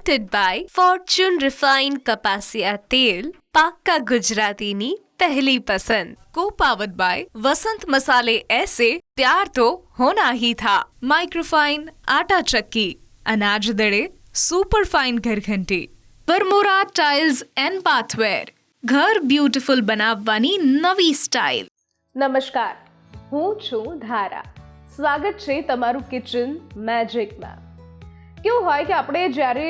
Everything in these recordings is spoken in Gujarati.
પ્રેઝન્ટેડ બાય ફોર્ચ્યુન રિફાઇન કપાસિયા તેલ પાક્કા ગુજરાતીની પહેલી પસંદ કો પાવર્ડ બાય વસંત મસાલે ऐसे प्यार तो होना ही था माइक्रोफाइन आटा चक्की अनाज दड़े super fine घरघंटी Varmora tiles and bathware ઘર બ્યુટીફુલ બનાવવાની નવી સ્ટાઇલ નમસ્કાર હું છું ધારા સ્વાગત છે તમારું કિચન મેજિકમાં કેવું હોય કે આપણે જ્યારે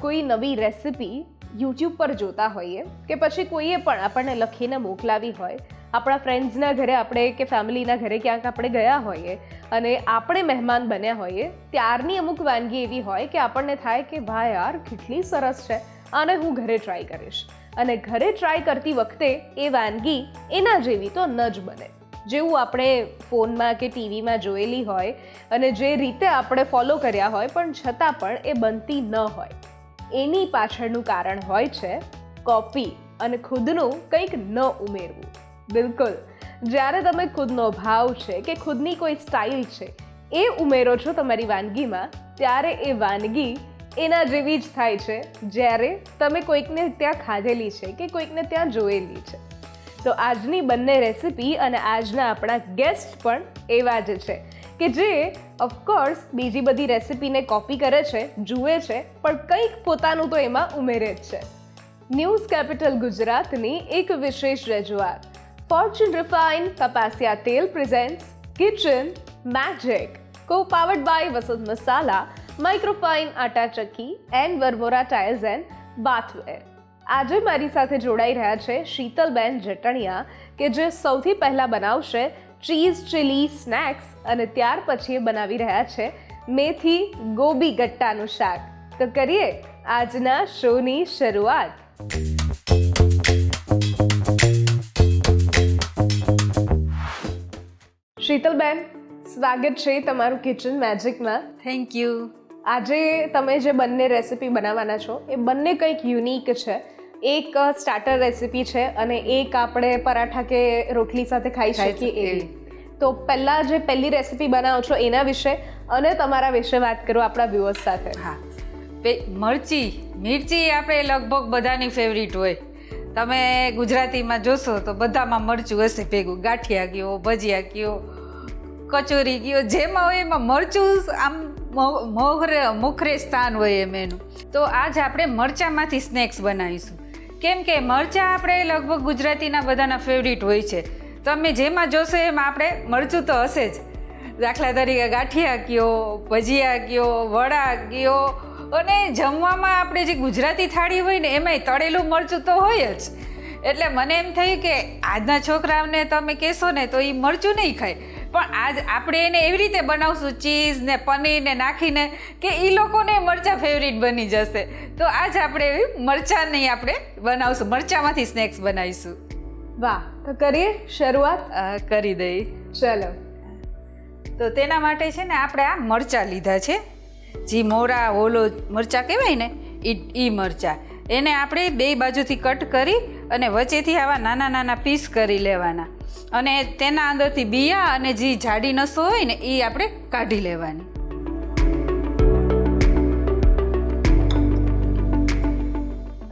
કોઈ નવી રેસિપી યુટ્યુબ પર જોતા હોઈએ કે પછી કોઈએ પણ આપણને લખીને મોકલાવી હોય, આપણા ફ્રેન્ડ્સના ઘરે આપણે કે ફેમિલીના ઘરે ક્યાંક આપણે ગયા હોઈએ અને આપણે મહેમાન બન્યા હોઈએ, ત્યારની અમુક વાનગી એવી હોય કે આપણને થાય કે વાહ યાર કેટલી સરસ છે, આને હું ઘરે ટ્રાય કરીશ. અને ઘરે ટ્રાય કરતી વખતે એ વાનગી એના જેવી તો ન જ બને. જેવું આપણે ફોનમાં કે ટીવીમાં જોયેલી હોય અને જે રીતે આપણે ફોલો કર્યા હોય, પણ છતાં પણ એ બનતી ન હોય. એની પાછળનું કારણ હોય છે કોપી અને ખુદનું કંઈક ન ઉમેરવું. બિલકુલ. જ્યારે તમે ખુદનો ભાવ છે કે ખુદની કોઈ સ્ટાઇલ છે, એ ઉમેરો છો તમારી વાનગીમાં, ત્યારે એ વાનગી એના જેવી જ થાય છે, જ્યારે તમે કોઈકને ત્યાં ખાધેલી છે કે કોઈકને ત્યાં જોયેલી છે. તો આજની બંને રેસિપી અને આજના આપણા ગેસ્ટ પણ એવા જ છે, કે જે ઓફકોર્સ બીજી બધી રેસિપીને કોપી કરે છે, જુએ છે, પણ કંઈક પોતાનું તો એમાં ઉમેરે જ છે. ન્યૂઝ કેપિટલ ગુજરાતની એક વિશેષ રજૂઆત. ફોર્ચ્યુન રિફાઇન કપાસિયા તેલ presents kitchen magic co powered by Vasant masala microfine atta chakki and Varmora tiles and bathware આજે મારી સાથે જોડાઈ રહ્યા છે શીતલબેન જટણિયા કે જે સૌથી પહેલાં બનાવશે ચીઝ ચીલી સ્નેક્સ અને ત્યાર પછી એ બનાવી રહ્યા છે મેથી ગોબી ગટ્ટાનું શાક. તો કરીએ આજના શોની શરૂઆત. શીતલબેન સ્વાગત છે તમારું કિચન મેજિકમાં. થેન્ક યુ આજે તમે જે બંને રેસિપી બનાવવાના છો એ બંને કંઈક યુનિક છે. એક સ્ટાર્ટર રેસિપી છે અને એક આપણે પરાઠા કે રોટલી સાથે ખાઈ શકીએ એવી. તો પહેલા જે પહેલી રેસિપી બનાવો છો એના વિશે અને તમારા વિશે વાત કરો આપણા વ્યુઅર્સ સાથે. હા. પે મરચી મિરચી આપણે લગભગ બધાની ફેવરિટ હોય. તમે ગુજરાતીમાં જોશો તો બધામાં મરચું હશે ભેગું. ગાંઠિયા ગયો ભજીયા ગયો કચોરી ગયો જેમાં હોય એમાં મરચું આમ મોખરે મોખરે સ્થાન હોય એમ એનું. તો આજ આપણે મરચામાંથી સ્નેક્સ બનાવીશું. કેમ કે મરચાં આપણે લગભગ ગુજરાતીના બધાના ફેવરિટ હોય છે. તમે જેમાં જોશો એમાં આપણે મરચું તો હશે જ. દાખલા તરીકે ગાંઠિયા કયો ભજીયા કયો વડા કયો અને જમવામાં આપણે જે ગુજરાતી થાળી હોય ને, એમાંય તળેલું મરચું તો હોય જ. એટલે મને એમ થયું કે આજના છોકરાઓને તમે કહેશો ને તો એ મરચું નહીં ખાય. પણ આજ આપણે એને એવી રીતે બનાવશું ચીઝ ને પનીર ને નાખીને કે એ લોકોને મરચાં ફેવરિટ બની જશે. તો આજ આપણે એવી મરચાંની આપણે બનાવશું. મરચાંમાંથી સ્નેક્સ બનાવીશું. વાહ તો કરીએ શરૂઆત? કરી દઈ. ચલો. તો તેના માટે છે ને આપણે આ મરચાં લીધા છે. જે મોરા ઓલો મરચાં કહેવાય ને એ એ મરચાં. એને આપણે બે બાજુથી કટ કરી અને વચ્ચેથી આવા નાના નાના પીસ કરી લેવાના. અને તેના અંદરથી બિયા અને જે જાડી નસો હોય ને એ આપણે કાઢી લેવાની.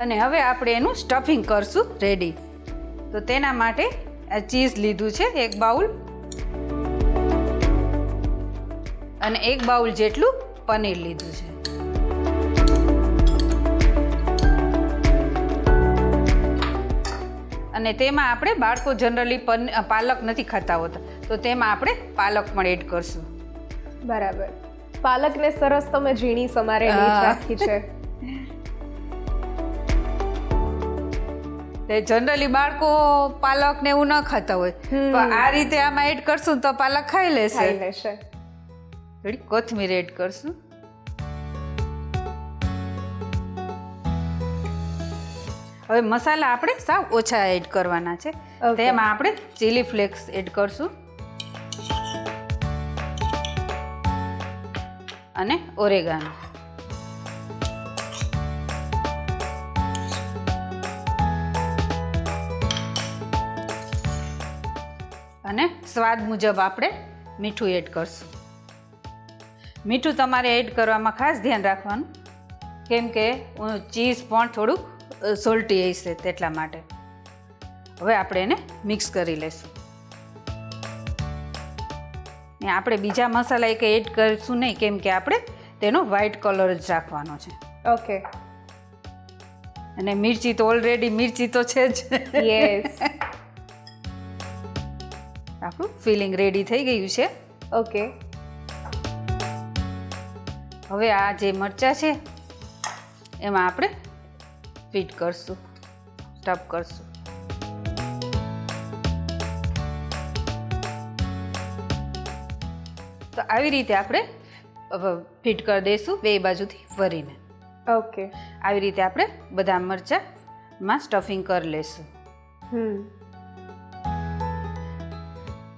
અને હવે આપણે એનું સ્ટફિંગ કરશું રેડી તો તેના માટે આ ચીઝ લીધું છે, એક બાઉલ. અને એક બાઉલ જેટલું પનીર લીધું છે. અને તેમાં આપણે બાળકો જનરલી પાલક નથી ખાતા હોતા. તો તેમાં આપણે પાલક પણ એડ કરશું. બરાબર. પાલકને સરસ તમે ઝીણી સમારેલી રાખી છે. તે જનરલી બાળકો પાલક ને એવું ન ખાતા હોય. તો આ રીતે આમાં એડ કરશું તો પાલક ખાઈ લેશે. લેશે. કોથમીર એડ કરશું. હવે મસાલા આપણે સાવ ઓછા એડ કરવાના છે. તેમાં આપણે ચીલી ફ્લેક્સ એડ કરશું. અને ઓરેગાનો અને સ્વાદ મુજબ આપણે મીઠું એડ કરશું. મીઠું તમારે એડ કરવામાં ખાસ ધ્યાન રાખવાનું. કેમ કે ચીઝ પણ થોડુંક સોલ્ટી હશે તેટલા માટે. હવે આપણે એને મિક્સ કરી લઈશું. ને આપણે બીજા મસાલા એક એડ કરીશું નહીં કેમ કે આપણે તેનો વ્હાઈટ કલર જ રાખવાનો છે. ઓકે અને મિરચી તો ઓલરેડી મિરચી તો છે જ. યસ આપણું ફિલિંગ રેડી થઈ ગયું છે. ઓકે હવે આ જે મરચાં છે એમાં આપણે ફીટ કરશું સ્ટફ કરશું. તો આવી રીતે આપણે ફિટ કરી દઈશું બે બાજુથી ફરીને ઓકે. આવી રીતે આપણે બધા મરચાંમાં સ્ટફિંગ કરી લઈશું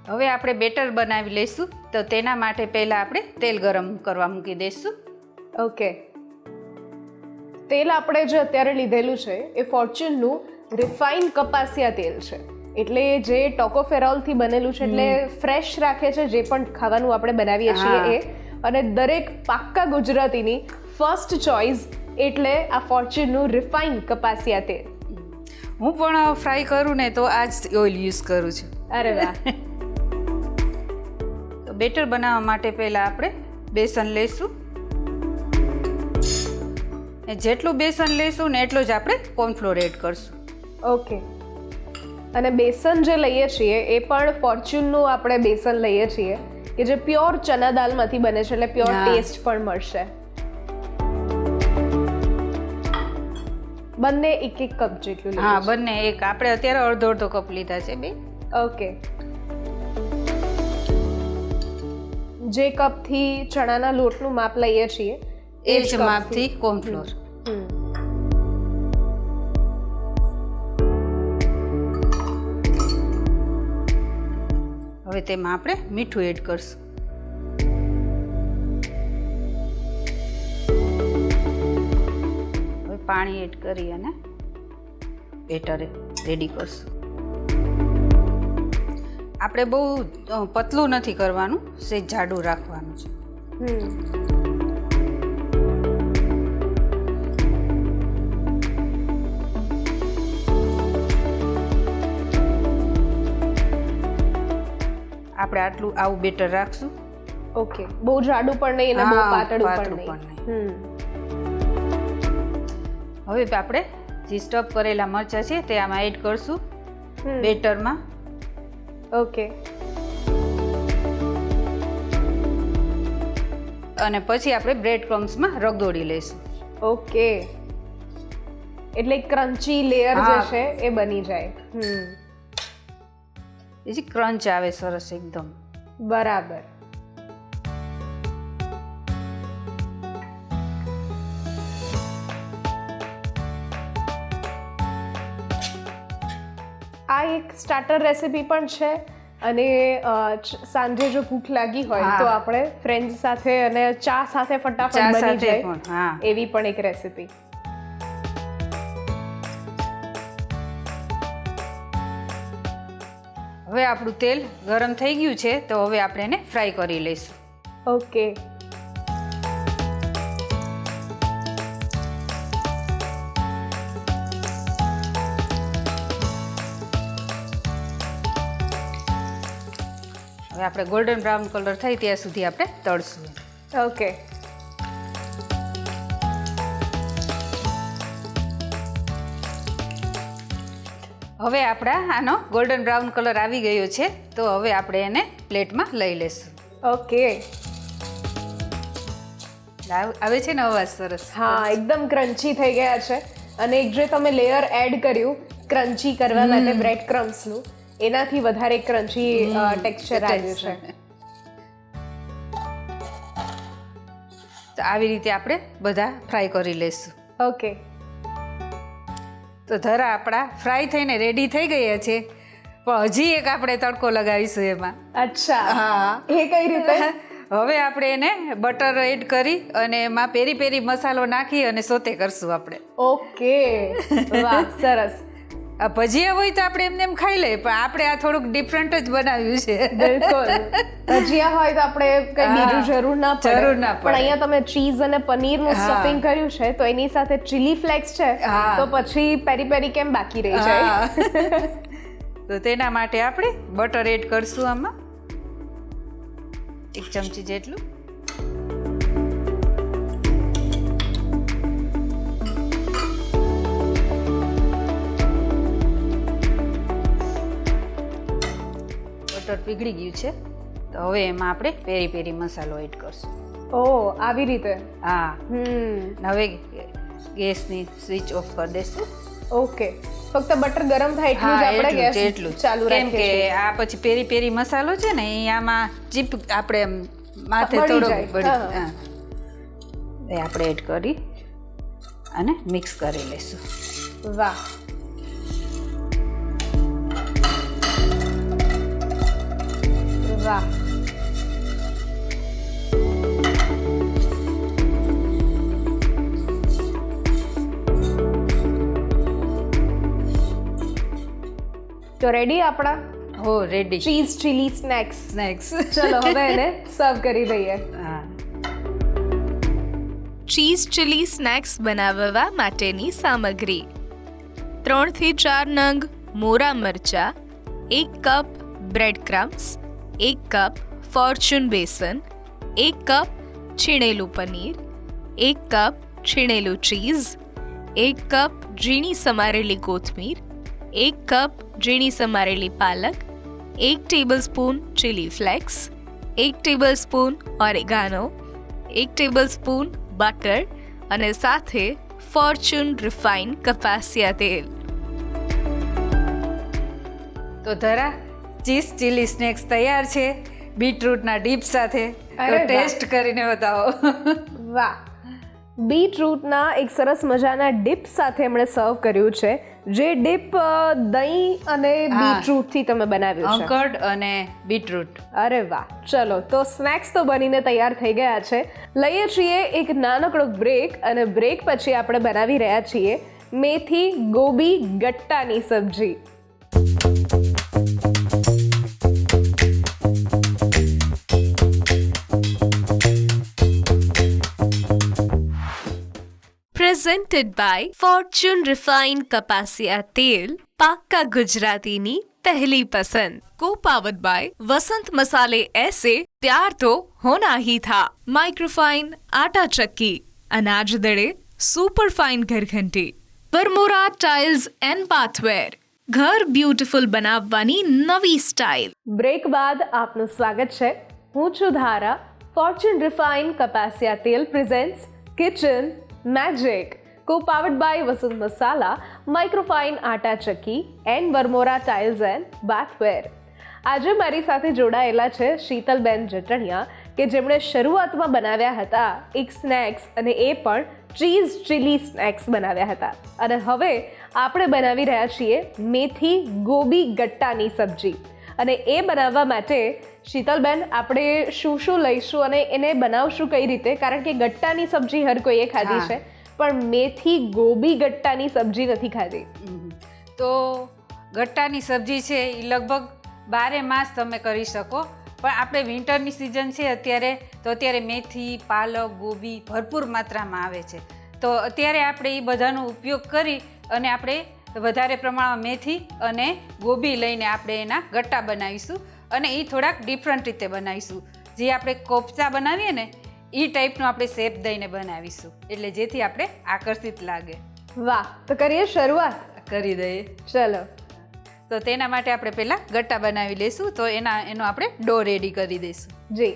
હવે આપણે બેટર બનાવી લઈશું તો તેના માટે પહેલાં આપણે તેલ ગરમ કરવા મૂકી દઈશું. ઓકે. તેલ આપણે જે અત્યારે લીધેલું છે એ ફોર્ચ્યુનનું રિફાઇન કપાસિયા તેલ છે. એટલે જે ટોકોફેરોલથી બનેલું છે એટલે ફ્રેશ રાખે છે જે પણ ખાવાનું આપણે બનાવીએ છીએ એ. અને દરેક પાક્કા ગુજરાતીની ફર્સ્ટ ચોઇસ એટલે આ ફોર્ચ્યુનનું રિફાઇન કપાસિયા તેલ. હું પણ ફ્રાય કરું ને તો આ જ ઓઇલ યુઝ કરું છું. અરે વાહ. બેટર બનાવવા માટે પહેલાં આપણે બેસન લઈશું. ને જેટલું બેસન લઈશું ને એટલું જ આપણે કોર્નફ્લોર એડ કરશું. ઓકે અને બેસન જે લઈએ છીએ એ પણ ફોર્ચ્યુનનું આપણે બેસન લઈએ છીએ કે જે પ્યોર ચના દાલમાંથી બને છે એટલે પ્યોર ટેસ્ટ પણ મળશે. બંને એક એક કપ જેટલું હા બંને એક. આપણે અત્યારે અડધો અડધો કપ લીધા છે બે ઓકે જે કપથી ચણાના લોટનું માપ લઈએ છીએ એ જ માપથી કોર્નફ્લોર. હવે તેમાં આપણે મીઠું એડ કરશું. હવે પાણી એડ કરી અને બેટર રેડી કરશું. આપણે બહુ પતલું નથી કરવાનું, સે જાડું રાખવાનું છે. હમ. આપણે આટલું આવું બેટર રાખશું. ઓકે બહુ જાડું પણ નહીં અને બહુ પાતળું પણ નહીં. હવે આપણે જે સ્ટફ કરેલા મરચાં છે તે આમાં એડ કરશું. બેટરમાં. ઓકે અને પછી આપણે બ્રેડ ક્રમ્સમાં રગદોડી લઈશું. ઓકે એટલે ક્રન્ચી લેયર જે છે એ બની જાય. હમ. પછી ક્રંચ આવે સરસ એકદમ. બરાબર. આ એક સ્ટાર્ટર રેસિપી પણ છે અને સાંજે જો ભૂખ લાગી હોય તો આપણે ફ્રેન્ડ સાથે અને ચા સાથે ફટાફટ બની જાય એવી પણ એક રેસિપી હવે આપણું તેલ ગરમ થઈ ગયું છે તો હવે આપણે એને ફ્રાય કરી લઈશું. ઓકે. હવે આપણે ગોલ્ડન બ્રાઉન કલર થાય ત્યાં સુધી આપણે તળશું ઓકે. હવે આપણા આનો ગોલ્ડન બ્રાઉન કલર આવી ગયો છે તો હવે આપણે એને પ્લેટમાં લઈ લેશું. ઓકે. આવે છે ને અવાજ સરસ? હા એકદમ ક્રન્ચી થઈ ગયા છે. અને એક જે તમે લેયર એડ કર્યું ક્રન્ચી કરવા માટે બ્રેડ ક્રમ્સનું એનાથી વધારે ક્રન્ચી ટેક્સચર આવ્યું છે. તો આવી રીતે આપણે બધા ફ્રાય કરી લઈશું ઓકે. તો ધરા આપણા ફ્રાય થઈને રેડી થઈ ગયા છે. પણ હજી એક આપણે તડકો લગાવીશું એમાં. અચ્છા. હા. એ કઈ રીતે? હવે આપણે એને બટર એડ કરી અને એમાં પેરી પેરી મસાલો નાખી અને સોતે કરશું આપણે. ઓકે સરસ. આ ભજીયા હોય તો આપણે એમને એમ ખાઈ લઈએ પણ આપણે આ થોડુંક ડિફરન્ટ જ બનાવ્યું છે. બિલકુલ. ભજીયા હોય તો આપણે કઈ બીજું જરૂર ના પડે. જરૂર ના પડે. પણ અહીંયા તમે ચીઝ અને પનીરનું. સ્ટફિંગ કર્યું છે તો એની સાથે ચીલી ફ્લેક્સ છે તો પછી પેરી પેરી કેમ બાકી રહી જાય? તો તેના માટે આપણે બટર એડ કરશું આમાં. એક ચમચી જેટલું. બટર પીગળી ગયું છે. તો હવે એમાં આપણે પેરી પેરી મસાલો એડ કરશું. ઓ આવી રીતે? હા. હમ. હવે ગેસની સ્વિચ ઓફ કરી દઈશું ઓકે. ફક્ત બટર ગરમ થાય એટલું જ આપણે ગેસ એટલું. ચાલુ કેમ કે આ પછી પેરી પેરી મસાલો છે ને એ આમાં ચીપ આપણે માથે બળી થોડો જાય. બળી. એ આપણે એડ કરી અને મિક્સ કરી લઈશું વાહ. વાહ તો રેડી આપણા? હો ready cheese chilli snacks snacks ચલો હવે એને સર્વ કરી દઈએ. હા. ચીઝ ચીલી સ્નેક્સ બનાવવા માટેની સામગ્રી. ત્રણથી ચાર નંગ મોરા મરચા એક કપ બ્રેડ ક્રમ્સ એક કપ ફોર્ચ્યુન બેસન, એક કપ છીણેલું પનીર, એક કપ છીણેલું ચીઝ, એક કપ ઝીણી સમારેલી કોથમીર, એક કપ ઝીણી સમારેલી પાલક, એક ટેબલસ્પૂન ચીલી ફ્લેક્સ, એક ટેબલસ્પૂન ઓરેગાનો, એક ટેબલસ્પૂન બટર અને સાથે ફોર્ચ્યુન રિફાઇન કપાસિયા તેલ. તો ધરા ચીઝ ચીલી સ્નેક્સ તૈયાર છે બીટરૂટના ડીપ સાથે. ટેસ્ટ કરીને બતાવો. વાહ. બીટરૂટના એક સરસ મજાના ડીપ સાથે એમણે સર્વ કર્યું છે જે ડીપ દહીં અને બીટરૂટથી તમે બનાવ્યું છે. અંકડ અને બીટરૂટ. અરે વાહ. ચલો તો સ્નેક્સ તો બનીને તૈયાર થઈ ગયા છે. લઈએ છીએ એક નાનકડો બ્રેક અને બ્રેક પછી આપણે બનાવી રહ્યા છીએ મેથી ગોબી ગટ્ટાની સબ્જી. પ્રેઝન્ટેડ બાય ફોર્ચ્યુન રિફાઇન કપાસિયા તેલ પાક્કા ગુજરાતીની પહેલી પસંદ કો પાવર બાય વસંત મસાલે એસે પ્યાર તો હોના હી થા માઇક્રોફાઇન આટા ચક્કી અનાજ દળે સુપરફાઇન ઘરઘંટી વરમોરા ટાઇલ્સ એન્ડ પાથવેર ઘર બ્યુટીફુલ બનાવવાની નવી સ્ટાઇલ બ્રેક બાદ આપનું સ્વાગત છે હું છું ધારા ફોર્ચ્યુન રિફાઇન કપાસિયા તેલ presents kitchen magic co powered by Vasant masala microfine atta chakki and Varmora tiles and bathware આજે મારી સાથે જોડાયેલા છે શીતલબેન જટણિયા, કે જેમણે શરૂઆતમાં બનાવ્યા હતા એક સ્નેક્સ અને એ પણ ચીઝ ચીલી સ્નેક્સ બનાવ્યા હતા. અને હવે આપણે બનાવી રહ્યા છીએ મેથી ગોબી ગટ્ટાની સબ્જી. અને એ બનાવવા માટે શીતલબેન આપણે શું શું લઈશું અને એને બનાવશું કઈ રીતે? કારણ કે ગટ્ટાની સબ્જી હર કોઈએ ખાધી છે પણ મેથી ગોબી ગટ્ટાની સબ્જી નથી ખાધી. તો ગટ્ટાની સબ્જી છે એ લગભગ બારે માસ તમે કરી શકો પણ આપણે વિન્ટરની સિઝન છે અત્યારે તો અત્યારે મેથી પાલક ગોબી ભરપૂર માત્રામાં આવે છે. તો અત્યારે આપણે એ બધાનો ઉપયોગ કરી અને આપણે વધારે પ્રમાણમાં મેથી અને ગોબી લઈને આપણે એના ગટ્ટા બનાવીશું. અને એ થોડાક ડિફરન્ટ રીતે બનાવીશું. જે આપણે કોફતા બનાવીએ ને એ ટાઈપનો આપણે શેપ દઈને બનાવીશું. એટલે જેથી આપણે આકર્ષિત લાગે. વાહ તો કરીએ શરૂઆત? કરી દઈએ. ચલો. તો તેના માટે આપણે પહેલાં ગટ્ટા બનાવી લઈશું તો એના એનો આપણે ડો રેડી કરી દઈશું. જી.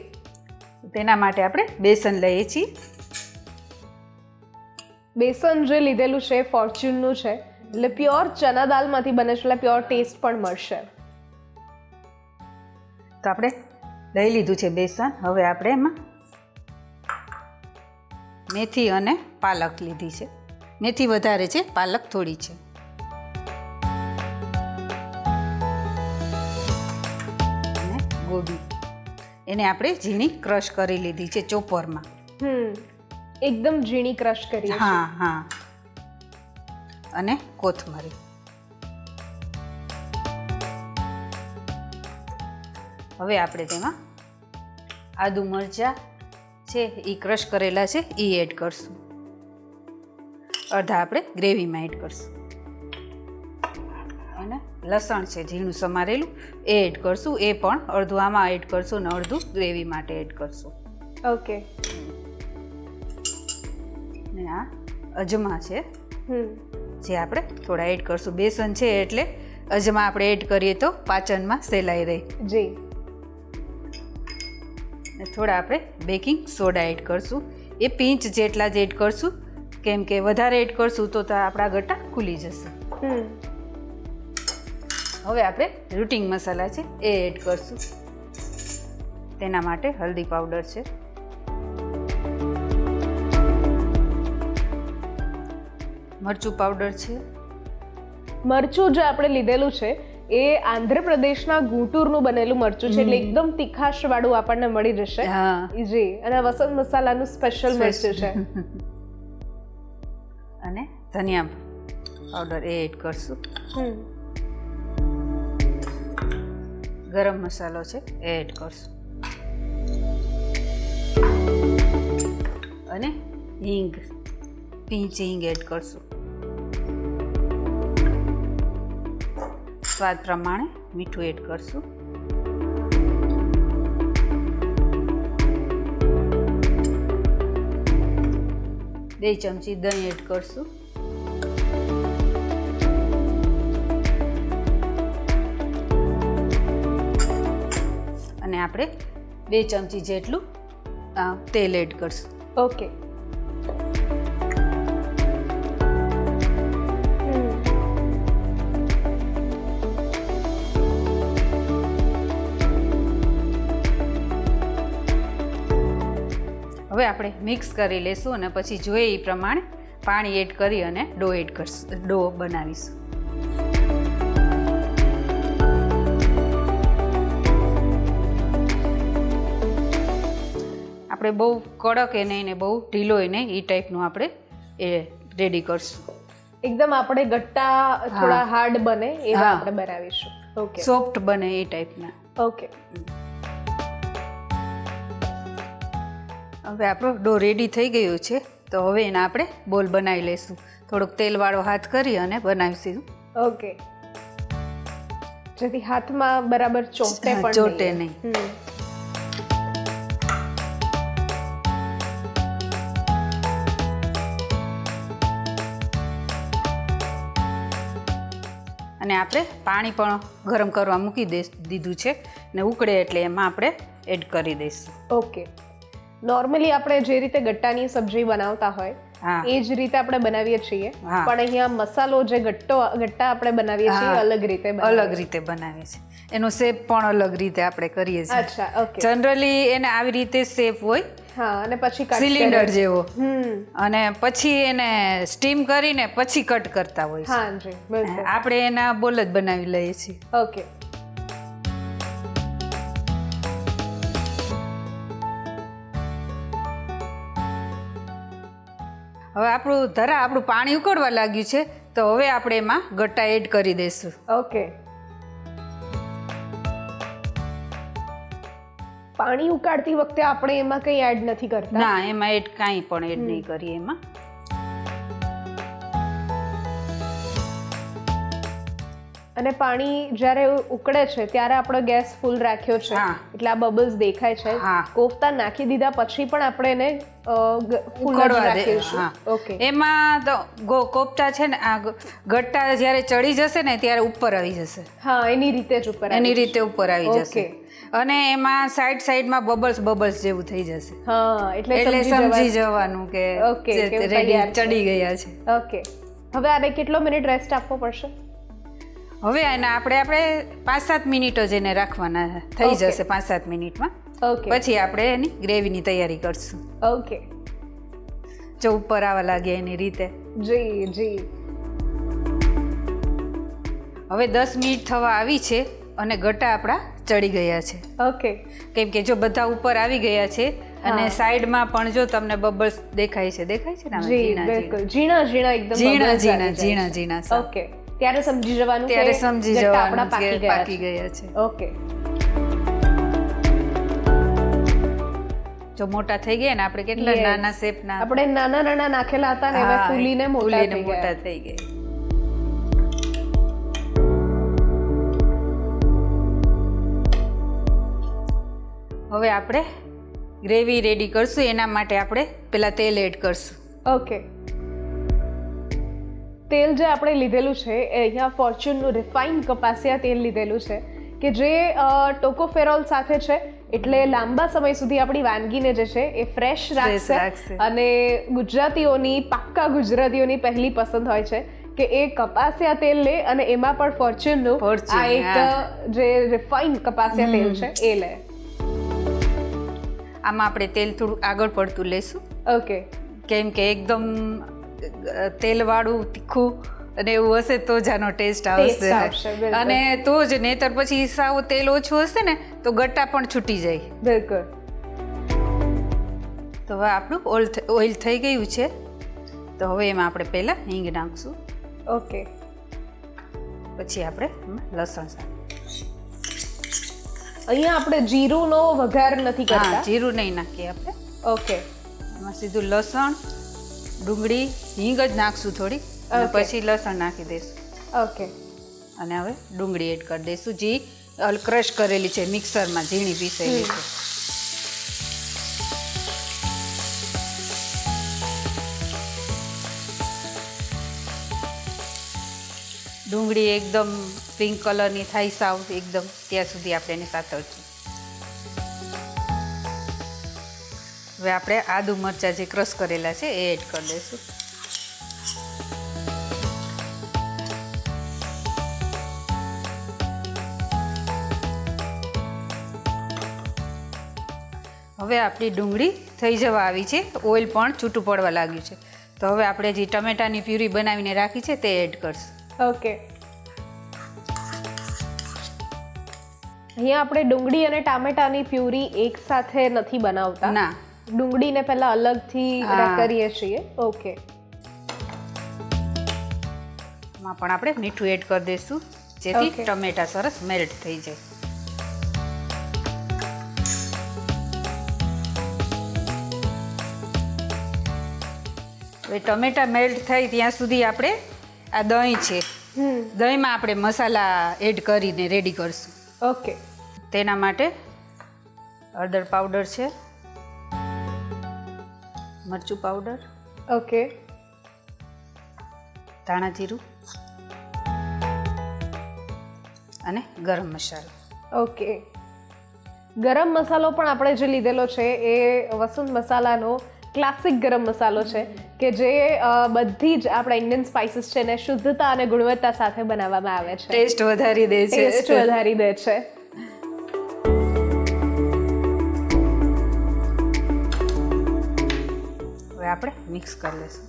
તેના માટે આપણે બેસન લઈએ છીએ. બેસન જે લીધેલું છે ફોર્ચ્યુનનું છે એટલે પ્યોર ચના દાલમાંથી બને છે એટલે પ્યોર ટેસ્ટ પણ મળશે. તો આપણે લઈ લીધું છે બેસન. હવે આપણે એમાં મેથી અને પાલક લીધી છે. મેથી વધારે છે પાલક થોડી છે. અને ગોબી. એને આપણે ઝીણી ક્રશ કરી લીધી છે ચોપરમાં. હમ એકદમ ઝીણી ક્રશ કરી હા હા. અને કોથમરી. હવે આપણે તેમાં આદુ મરચાં છે એ ક્રશ કરેલા છે એ એડ કરશું. અડધા આપણે ગ્રેવીમાં એડ કરશું. અને લસણ છે ઝીણું સમારેલું એ એડ કરશું. એ પણ અડધું આમાં એડ કરશું ને અડધું ગ્રેવી માટે એડ કરશું. ઓકે ને આ અજમા છે. જે આપણે થોડા એડ કરશું. બેસન છે એટલે અજમા આપણે એડ કરીએ તો પાચનમાં સહેલાઈ રહે. જી. ને થોડા આપણે બેકિંગ સોડા એડ કરશું. એ પિંચ જેટલા જ એડ કરશું. કેમ કે વધારે એડ કરશું તો તો આપણા ગટા ખુલી જશે. હવે આપણે રૂટિંગ મસાલા છે એ એડ કરશું. તેના માટે હલ્દી પાવડર છે. મરચું પાવડર છે. મરચું જે આપણે લીધેલું છે એ આંધ્રપ્રદેશના ગુંટુરનું બનેલું મરચું છે એટલે એકદમ તીખાશ વાળું આપણને મળી જશે હા. જી અને વસંત મસાલાનું સ્પેશિયલ મરચું છે. અને ધનિયા પાવડર એ એડ કરશું. હમ. ગરમ મસાલો છે એ એડ કરશું. અને હિંગ પીંચ હિંગ એડ કરશું. સ્વાદ પ્રમાણે મીઠું એડ કરશું. બે ચમચી દહીં એડ કરશું. અને આપણે બે ચમચી જેટલું તેલ એડ કરશું. ઓકે. હવે આપણે મિક્સ કરી લઈશું અને પછી જોઈએ એ પ્રમાણે પાણી એડ કરી અને ડો એડ કરશું ડો બનાવીશું. આપણે બહુ કડક એ નહીં ને બહુ ઢીલો એ નહીં એ ટાઈપનું આપણે એ રેડી કરશું. એકદમ આપણે ગટ્ટા થોડા હાર્ડ બને એવા આપણે બનાવીશું. ઓકે સોફ્ટ બને એ ટાઈપના ઓકે હવે આપણો ડો રેડી થઈ ગયો છે. તો હવે એને આપણે બોલ બનાવી લઈશું. થોડોક તેલવાળો હાથ કરી અને બનાવીશું. ઓકે જેથી હાથમાં બરાબર ચોટે પણ ચોટે નહીં. અને આપણે પાણી પણ ગરમ કરવા મૂકી દે દીધું છે. ને ઉકળે એટલે એમાં આપણે એડ કરી દઈશું. ઓકે નોર્મલી આપણે જે રીતે ગટ્ટાની સબ્જી બનાવતા હોય એ જ રીતે આપણે બનાવીએ છીએ. પણ અહીંયા મસાલો જે ગટ્ટો ગટ્ટા આપણે બનાવીએ છીએ અલગ રીતે અલગ રીતે બનાવીએ છીએ. એનો શેપ પણ અલગ રીતે આપણે કરીએ છીએ. અચ્છા ઓકે જનરલી એને આવી રીતે શેપ હોય. હા અને પછી સિલિન્ડર જેવો. અને પછી એને સ્ટીમ કરીને પછી કટ કરતા હોય છે. આપણે એના બોલ જ બનાવી લઈએ છીએ. ઓકે હવે આપણું ધરા આપણું પાણી ઉકળવા લાગ્યું છે તો હવે આપણે એમાં ગટ્ટા એડ કરી દઈશું. ઓકે પાણી ઉકાળતી વખતે આપણે એમાં કંઈ એડ નથી કરતા? ના એમાં એડ કાંઈ પણ એડ નહીં કરીએ એમાં. અને પાણી જ્યારે ઉકળે છે ત્યારે આપણો ગેસ ફૂલ રાખ્યો છે. એટલે આ બબલ્સ દેખાય છે. કોફતા નાખી દીધા પછી પણ આપણે એને ઓકે. એમાં તો ગો કોપતા છે ને આ ગટ્ટા જ્યારે ચડી જશે ને ત્યારે ઉપર આવી જશે. હા એની રીતે જ ઉપર એની રીતે ઉપર આવી જશે. અને એમાં સાઈડ સાઈડમાં બબલ્સ બબલ્સ જેવું થઈ જશે. હા એટલે એટલે સમજી જવાનું. કે ઓકે. ચડી ગયા છે. ઓકે. હવે આને કેટલો મિનિટ રેસ્ટ આપવો પડશે? હવે એને આપણે આપણે પાંચ સાત મિનિટો જ એને રાખવાના થઈ જશે પાંચ સાત મિનિટમાં. ઓકે પછી આપણે એની ગ્રેવીની તૈયારી કરશું. ઓકે જો ઉપર આવવા લાગે એની રીતે. જી જી. હવે દસ મિનિટ થવા આવી છે અને ગટા આપણા ચડી ગયા છે. ઓકે કેમ કે જો બધા ઉપર આવી ગયા છે અને સાઈડમાં પણ જો તમને બબલ્સ દેખાય છે દેખાય છે ને ઝીણા ઝીણા ઝીણા એકદમ ઝીણા ઝીણા ઝીણા ઝીણા ઓકે ત્યારે સમજી જવાનું ત્યારે સમજી જવાનું આપણા પાકી ગયા પાકી ગયા છે. ઓકે જો મોટા થઈ ગયા ને આપણે કેટલા નાના શેપના? આપણે નાના નાના નાખેલા હતા ને હવે ફૂલીને મોટા મોટા થઈ ગયા. હવે આપણે ગ્રેવી રેડી કરશું એના માટે આપણે પેલા તેલ એડ કરશું. ઓકે તેલ જે આપણે લીધેલું છે એ અહીંયા ફોર્ચ્યુનનું રિફાઇન કપાસિયા તેલ લીધેલું છે કે જે ટોકોફેરોલ સાથે છે એટલે લાંબા સમય સુધી આપણી વાનગીને જે છે એ ફ્રેશ રાખશે. અને ગુજરાતીઓની પાક્કા ગુજરાતીઓની પહેલી પસંદ હોય છે કે એ કપાસિયા તેલ લે અને એમાં પણ ફોર્ચ્યુનનું આ એક જે રિફાઇન કપાસિયા તેલ છે એ લે. આમાં આપણે તેલ થોડું આગળ પડતું લેશું. ઓકે કેમ કે એકદમ તેલવાળું તીખું અને એવું હશે તો જ આનો ટેસ્ટ આવશે, અને તો જ નહીતર પછી સાવ તેલ ઓછું હશે ને તો ગટ્ટા પણ છૂટી જાય. બિલકુલ. તો હવે આપણું ઓઇલ ઓઇલ થઈ ગયું છે. તો હવે એમાં આપણે પહેલાં હિંગ નાખશું. ઓકે. પછી આપણે લસણ અહીંયા આપણે જીરુંનો વઘાર નથી કરતા. જીરું નહીં નાખીએ આપણે. ઓકે. એમાં સીધું લસણ ડુંગળી હિંગ જ નાખશું થોડી અને પછી લસણ નાખી દઈશું. ઓકે અને હવે ડુંગળી એડ કરી દઈશું જે ક્રશ કરેલી છે મિક્સરમાં ઝીણી પીસેલી છે. ડુંગળી એકદમ પિંક કલરની થાય સાવ એકદમ ત્યાં સુધી આપણે એને સાતળશું. હવે આપણે આદુ મરચાં જે ક્રશ કરેલા છે એ એડ કરી દઈશું. હવે આપણી ડુંગળી થઈ જવા આવી છે. ઓઇલ પણ છૂટું પડવા લાગ્યું છે. તો હવે આપણે જે ટમેટાની પ્યુરી બનાવીને રાખી છે તે એડ કરશું. ઓકે. અહીંયા આપણે ડુંગળી અને ટામેટાની પ્યુરી એકસાથે નથી બનાવતા. ના. ડુંગળીને પહેલા અલગથી કરીએ છીએ. ઓકે માં પણ આપણે મીઠું એડ કરી દઈશું. જેથી ટમેટા સરસ મેલ્ટ થઈ જાય. હવે ટમેટા મેલ્ટ થાય ત્યાં સુધી આપણે આ દહીં છે. દહીંમાં આપણે મસાલા એડ કરીને રેડી કરશું. ઓકે તેના માટે હળદર પાવડર છે. મરચું પાવડર ઓકે ધાણા જીરું અને ગરમ મસાલો. ઓકે ગરમ મસાલો પણ આપણે જે લીધેલો છે એ વસંત મસાલાનો ક્લાસિક ગરમ મસાલો છે કે જે બધી જ આપણા ઇન્ડિયન સ્પાઇસીસ છે ને શુદ્ધતા અને ગુણવત્તા સાથે બનાવવામાં આવે છે. ટેસ્ટ વધારી દે છે. ટેસ્ટ વધારી દે છે. હવે આપણે મિક્સ કરી લઈશું.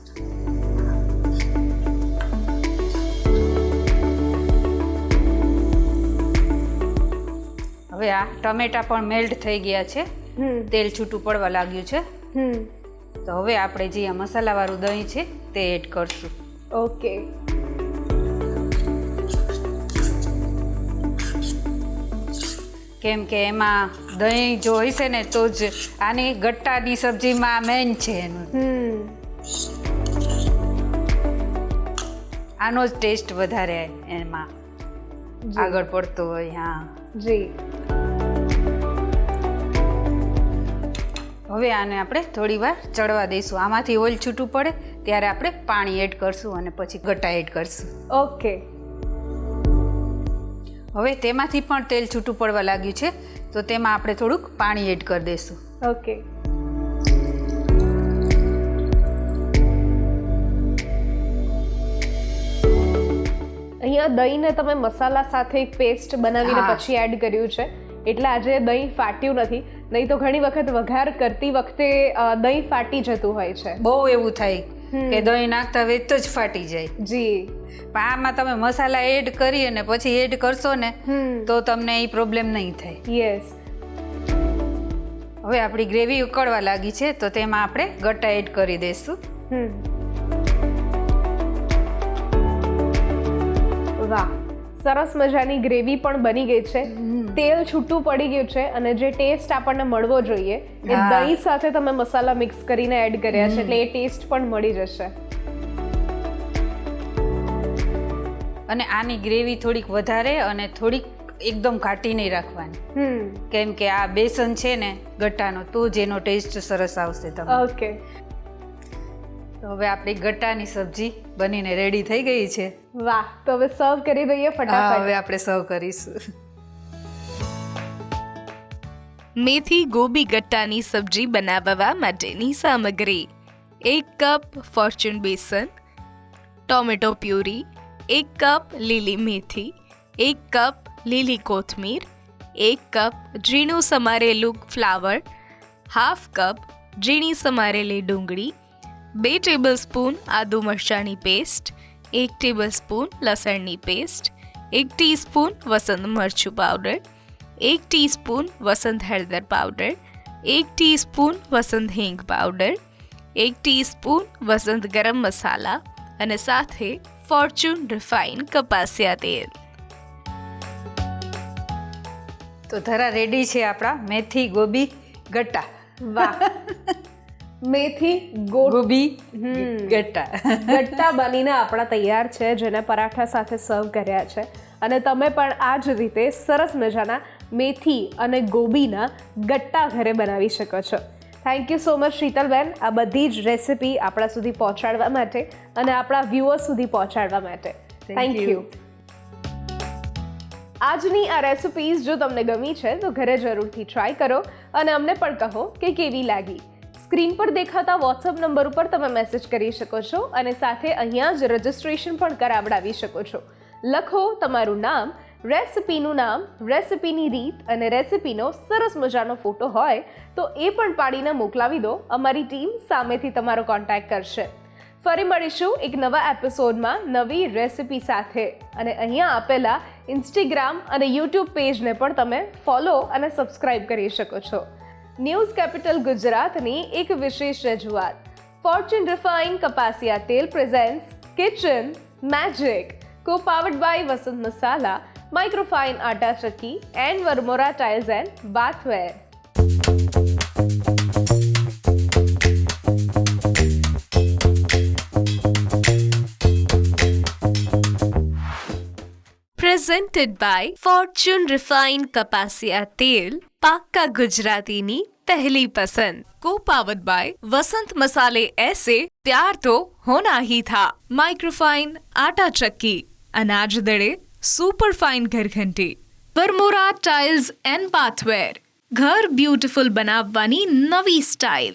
હવે આ ટમેટા પણ મેલ્ટ થઈ ગયા છે. હમ. તેલ છૂટું પડવા લાગ્યું છે. હમ. તો હવે આપણે જે આ મસાલાવાળું દહીં છે તે એડ કરશું. ઓકે કેમ કે એમાં દહીં જો હશે ને તો જ આની ગટ્ટાની સબ્જીમાં મેન છે એનું. આનો જ ટેસ્ટ વધારે એમાં. આગળ પડતો હોય હા. જી. હવે આને આપણે થોડી વાર ચડવા દઈશું. આમાંથી ઓઇલ છૂટું પડે ત્યારે આપણે પાણી એડ કરશું અને પછી ગટ્ટા એડ કરશું. ઓકે હવે તેમાંથી પણ તેલ છૂટું પડવા લાગ્યું છે તો તેમાં આપણે થોડુંક પાણી એડ કરી દઈશું. ઓકે. અહીંયા દહીંને તમે મસાલા સાથે એક પેસ્ટ બનાવીને પછી એડ કર્યું છે. એટલે આજે દહીં ફાટ્યું નથી. નહીં તો ઘણી વખત વઘાર કરતી વખતે દહીં ફાટી જતું હોય છે. બહુ એવું થાય. કે દહીં નાખતા વેત જ ફાટી જાય. જી. પણ આમાં તમે મસાલા એડ કરી અને પછી એડ કરશો ને તો તમને એ પ્રોબ્લેમ નહીં થાય. યસ હવે આપણી ગ્રેવી ઉકળવા લાગી છે તો તેમાં આપણે ગટ્ટા એડ કરી દઈશું. વાહ. સરસ મજાની ગ્રેવી પણ બની ગઈ છે. તેલ છૂટું પડી ગયું છે અને જે ટેસ્ટ આપણને મળવો જોઈએ એ દહીં સાથે તમે મસાલા મિક્સ કરીને એડ કર્યા છે એટલે એ ટેસ્ટ પણ મળી જશે. અને આની ગ્રેવી થોડીક વધારે અને થોડીક એકદમ ઘાટી નહીં રાખવાની. કેમ કે આ બેસન છે ને ગટ્ટાનો તો જેનો ટેસ્ટ સરસ આવશે તમને. ઓકે તો હવે આપણી ગટ્ટાની સબ્જી બનીને રેડી થઈ ગઈ છે. વાહ તો હવે સર્વ કરી દઈએ ફટાફટ. હવે આપણે સર્વ કરીશું. મેથી ગોબી ગટ્ટાની સબ્જી બનાવવા માટેની સામગ્રી. એક cup Fortune besan, tomato puree, એક કપ લીલી મેથી, એક કપ લીલી કોથમીર, એક કપ ઝીણું સમારેલું ફ્લાવર, હાફ કપ ઝીણી સમારેલી ડુંગળી, બે ટેબલસ્પૂન આદુ મરચાંની પેસ્ટ, એક ટેબલસ્પૂન લસણની પેસ્ટ, એક ટીસ્પૂન વસંત મરચું પાવડર એક ટીસ્પૂન વસંત હળદર પાવડર એક ટીસ્પૂન વસંત હિંગ પાવડર એક ટીસ્પૂન વસંત ગરમ મસાલા અને સાથે ફોર્ચ્યુન રિફાઇન કપાસિયા તેલ તો ધરા રેડી છે આપણા મેથી ગોબી ગટ્ટા વાહ મેથી ગોબી હમ. ગટ્ટા ગટ્ટા બનીને આપણા તૈયાર છે જેને પરાઠા સાથે સર્વ કર્યા છે. અને તમે પણ આ જ રીતે સરસ મજાના મેથી અને ગોબીના ગટ્ટા ઘરે બનાવી શકો છો. થેન્ક યુ સો મચ શીતલબેન. આ બધી જ રેસિપી આપણા સુધી પહોંચાડવા માટે અને આપણા વ્યૂઅર્સ સુધી પહોંચાડવા માટે. થેન્ક યુ આજની આ રેસિપીઝ જો તમને ગમી છે તો ઘરે જરૂરથી ટ્રાય કરો અને અમને પણ કહો કે કેવી લાગી. સ્ક્રીન પર દેખાતા વોટ્સઅપ નંબર ઉપર તમે મેસેજ કરી શકો છો અને સાથે અહીંયા જ રજિસ્ટ્રેશન પણ કરાવડાવી શકો છો. લખો તમારું નામ રેસિપીનું નામ, રેસિપીની રીત અને રેસિપીનો સરસ મજાનો ફોટો હોય તો એ પણ પાડીને મોકલાવી દો. અમારી ટીમ સામેથી તમારો કોન્ટેક્ટ કરશે. ફરી મળીશું એક નવા એપિસોડમાં નવી રેસિપી સાથે. અને અહીંયા આપેલા ઇન્સ્ટાગ્રામ અને યુટ્યુબ પેજને પણ તમે ફોલો અને સબસ્ક્રાઇબ કરી શકો છો. ન્યૂઝ કેપિટલ ગુજરાતની એક વિશેષ રજૂઆત. ફોર્ચ્યુન રિફાઇન કપાસિયા તેલ presents kitchen magic co powered by Vasant masala microfine atta chakki and Vermora tiles and bathware. Presented by Fortune Refined Capacia Tail, પાક્કા ગુજરાતીની પહેલી પસંદ કો પાવર બાય વસંત મસાલે એસે પ્યાર તો હોના હી થા માઇક્રોફાઇન આટા ચક્કી અનાજ દળે સુપર સુપરફાઇન ઘરઘંટી વરમોરા ટાઇલ્સ એન્ડ પાથવેર ઘર બ્યુટીફુલ બનાવવાની નવી સ્ટાઇલ